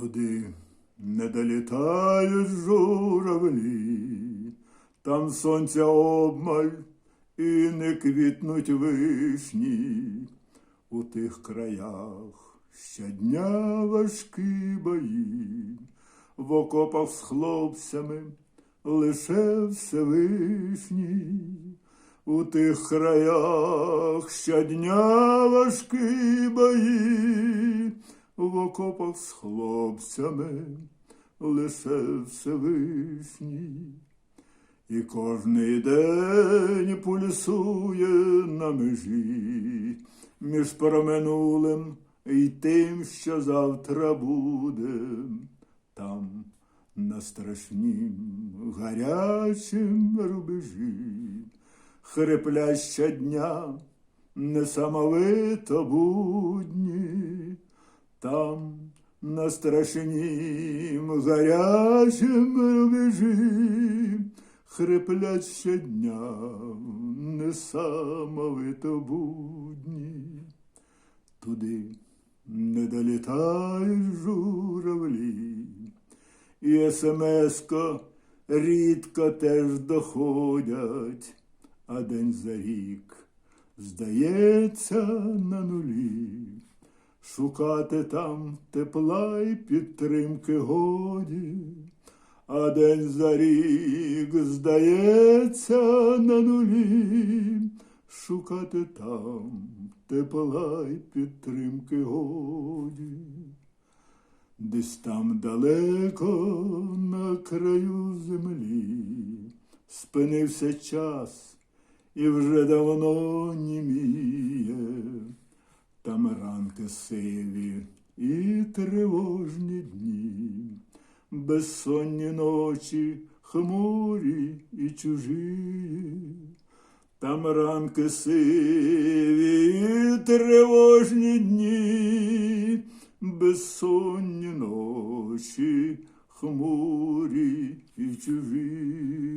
Туди не долітають журавлі, там сонця обмаль і не квітнуть вишні. У тих краях щодня важкі бої, в окопах з хлопцями лише Всевишній. У тих краях щодня важкі бої, в окопах з хлопцями лише Всевишній. І кожний день пульсує на межі між проминулим і тим, що завтра буде. Там на страшнім гарячим рубежі хриплять щодня несамовито будні. Там на страшнім гарячим рубежі хриплять щодня несамовито будні. Туди не долітають журавлі, і смс-ко рідко теж доходять, а день за рік здається на нулі. Шукати там тепла й підтримки годі, а день за рік здається на нулі. Шукати там тепла й підтримки годі. Десь там далеко на краю землі спинився час і вже давно німіє. Ранки сиві і тривожні дні, безсонні ночі, хмурі і чужі. Там ранки сиві і тривожні дні, безсонні ночі, хмурі і чужі.